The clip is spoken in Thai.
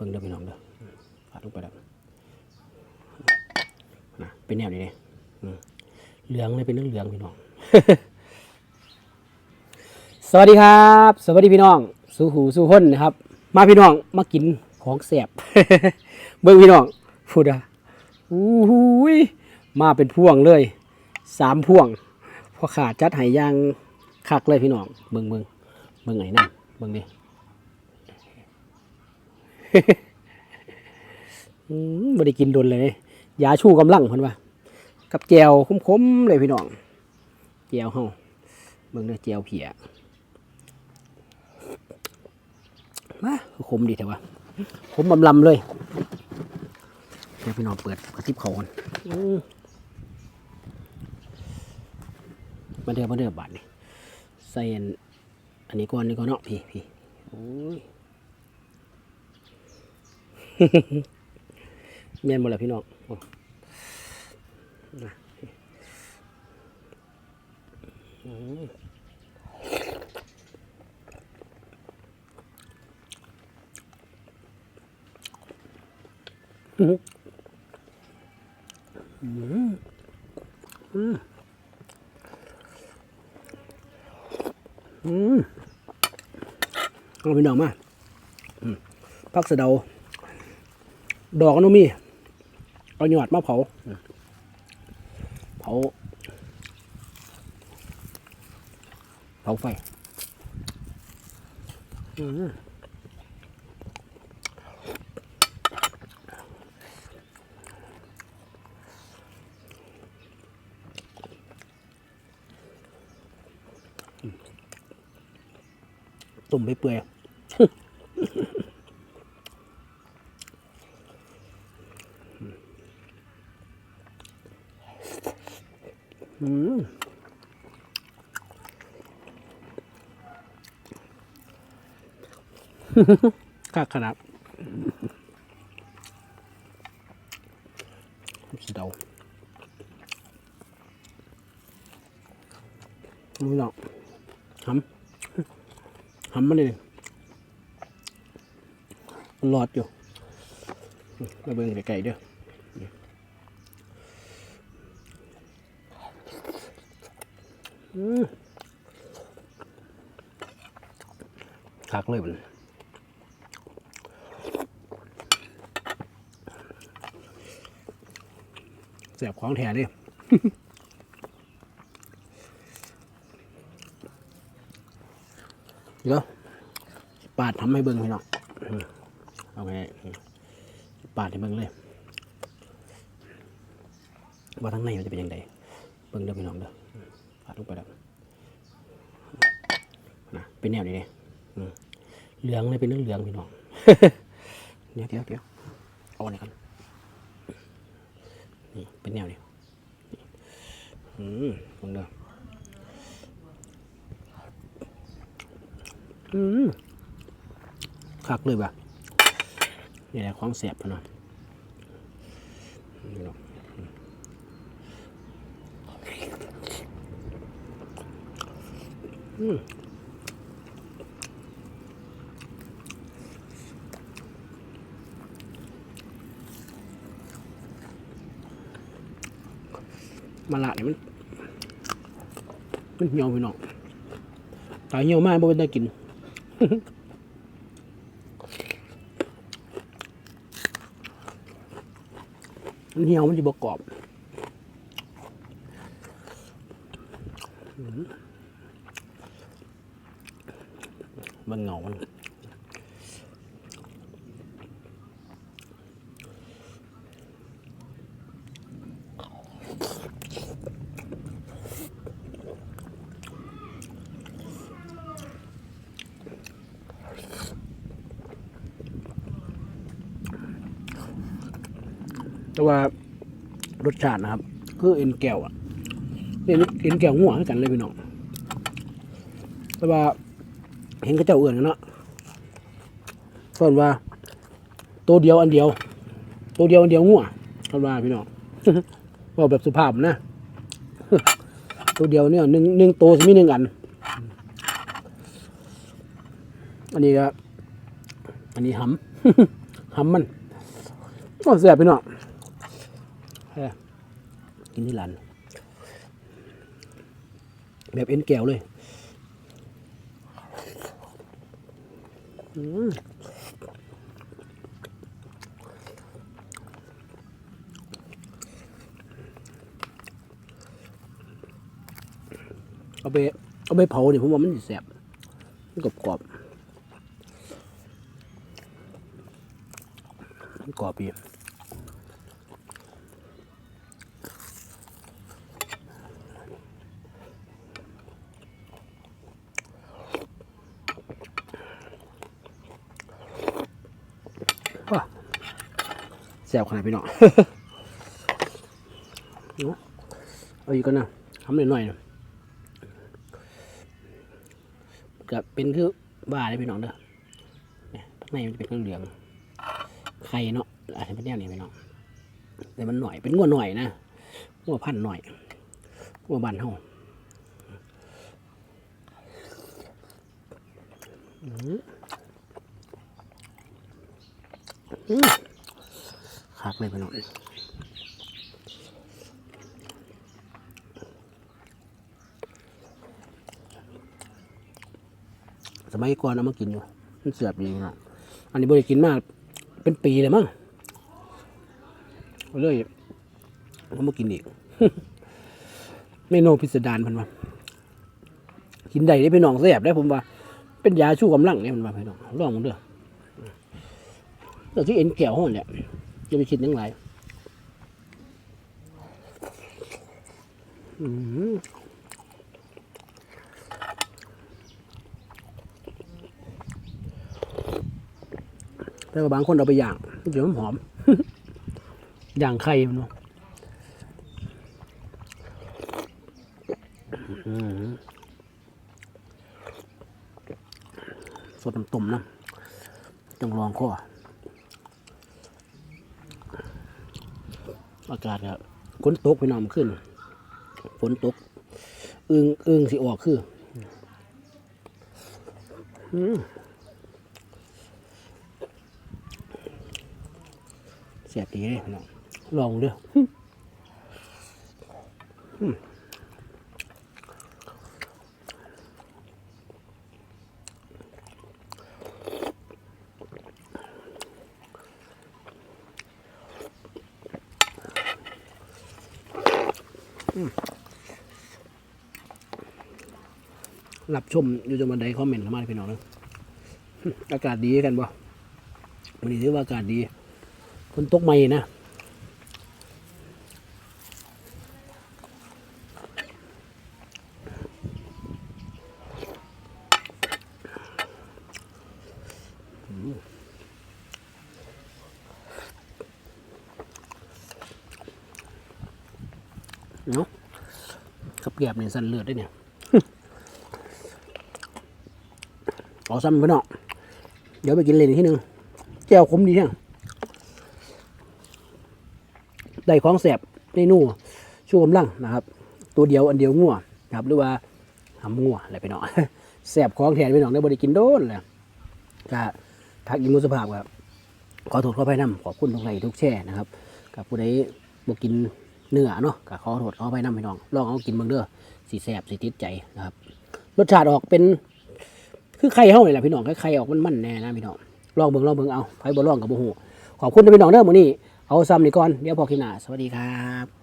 บิ่งเด้อพี่น้องเด้อปาดลงไปแล้วนะเป็นแนวนี้เลยเหลืองเลยเป็นเรื่องเหลืองพี่น้อง สวัสดีครับ สวัสดีพี่น้อง สู่หูสู่ห้นนะครับ มาพี่น้องมากินของแสบเบิ่งพี่น้องพูดอะอู้หูยมาเป็นพ่วงเลยสามพ่วงพอขาดจัดไหยยางคักเลยพี่น้องเบิ่งเบิ่งเบิ่งไหนนั่นเบิ่งดิอืม บ่ได้กินโดนเลยยาชูกำลังเพิ่นว่า กับแจวคมๆเลยพี่น้องแจวเฮาเบิ่งเด้อแจวเพียมาคมดีแต่ว่าคมบำลำเลยเดี๋ยวพี่น้องเปิดกระติบเขาก่อนมาเด้อมาเด้อบาดนี่ใส่อันอันนี้ก่อนนี่ก่อนเนาะพี่พี่โอ้ย เมียนหมดแล้วพี่น้องอืมอืมอืมอืมเอาพี่น้องมาพักเสดา ดอกก็ต้องมีเอาหยอดมาเผา เผา เผาไฟตุ่มไปเปื่อย อืมข้าขนาดสิเดาไม่หรอกหำหำมันเลยมันหลอดอยู่มาเบิ่งไกลๆเด้อ คักเลยมันแสบของแท้ดิเดี๋ยวปาดทำให้เบิ่งพี่น้องอืมเอาไปปาดให้เบิ่งเลย ว่าทั้งในมันจะเป็นยังไงเบิ่งเด้อพี่น้องเด้ออืมปาด ลงไปแล้วนะเป็นแนวนี้เลยอืมเหลืองเลยเป็นเรื่องเหลืองพี่น้องเดี๋ยวเดี๋ยวเดี๋ยวเอาอันนี้กันนี่เป็นแนวนี้นี่อืมเบิ่งเด้ออืมคักเลยป่ะนี่แหละของแสบพะเนาะนี่เนาะ มาละเนี่ยมัน มันเหี่ยวไปหน่องตายเหี่ยวมากบ่เป็นได้กินมันเหี่ยวมันจะบกกรอบอื มันเหงามันแต่ว่ารสชาตินะครับ คือเอ็นแก้วอะเนี่ยเอ็นแก้วหัวกันเลยพี่น้องแต่ว่า เห็นก็เจ้าเอื่นกันเนาะส่วนว่าตัวเดียวอันเดียว ตัวเดียวอันเดียวงัวส่วนว่าพี่น้องบอกแบบสุภาพนะ ตัวเดียวเนี่ยหนึ่งหนึ่งตัวจะมีหนึ่งอัน อันนี้ก็อันนี้หำหำมันก็แซ่บพี่น้องเฮ้ยกินที่ร้านแบบเอ็นแก้วเลยอืม เอาไปเอาไปเผาเนี่ยผมว่ามันแซ่บมันกรอบกรอบมันกรอบดี แซ่บขนาดพี่น้องเอาอาอีกก่อนนะทำหน่อยๆนะกับเป็นคือบ้าเลยพี่น้องเด้อเนี่ยข้างในมันจะเป็นเครื่องเหลืองไข่เนาะอาจจะเป็นแนวนี้พี่น้องแต่มันหน่อยเป็นงัวหน่อยนะงัวพันหน่อยงัวบานเฮาอืมอืม คักเลยพี่น้องสมัยก่อนเอามากินอยู่มันเสียบดีนาะอันนี้บริกินมากเป็นปีเลยมั้งเลยเอามากินอีกเมนูพิสดารมันว่ากินได้ได้พี่น้องแสบได้ผมว่า เป็นยาชูกำลังเนี่ยมันว่าพี่น้องลองมันเด้อ เดี๋ยวที่เอ็นแก้วห้องเนี่ยจะไปคิดยังไงอืมแต่ว่าบางคนเอาไปย่างเดี๋ยวมันหอมย่างไข่มันเนาะสดน้ำต้มนะจังลองข้อ อากาศครับฝนตกไปน่อยมันขึ้นฝนตกอึงอึงสิออกคือเสียดีเลยน้องลองเด้อ รับชมอยู่จังหวัดใดคอมเมนต์มาพี่น้องนะอากาศดีกันบ่วันนี้ถือว่าอากาศดี คนตกใหม่นะ เนาะขับแกบเนี่ยสั่นเลือดได้เนี่ยเอาซ้ำไปเนาะเดี๋ยวไปกินเลยอีกทีหนึ่งแก้วขมดีเนี่ยได้ของแสบเมนูชูกำลังนะครับ ตัวเดียวอันเดียวงัวนะครับ หรือว่าหำงัวอะไรไปเนาะแสบของแทนไปเนาะได้บริกินโดนเลยก็ทักอิมุสภาพครับขอโทษขออภัยนำขอบคุณทุกไลค์ทุกแช่นะครับกับผู้ใดบ่กิน เนื้อเนาะก็ขอโทษขออภัยนำพี่น้อง ลองเอากินเบิ่งเด้อสีแสบสีติดใจนะครับ รสชาติออกเป็น คือไข่เฮานี่แหละพี่น้องไข่ออกมันมันแน่นะพี่น้อง ลองเบิ่งลองเบิ่งเอาไผบ่ลองกับบ่ฮู้ขอบคุณที่พี่น้องเด้อมื้อนี้ เอาซ้ำนี่ก่อน เดี๋ยวพอกินหน้า สวัสดีครับ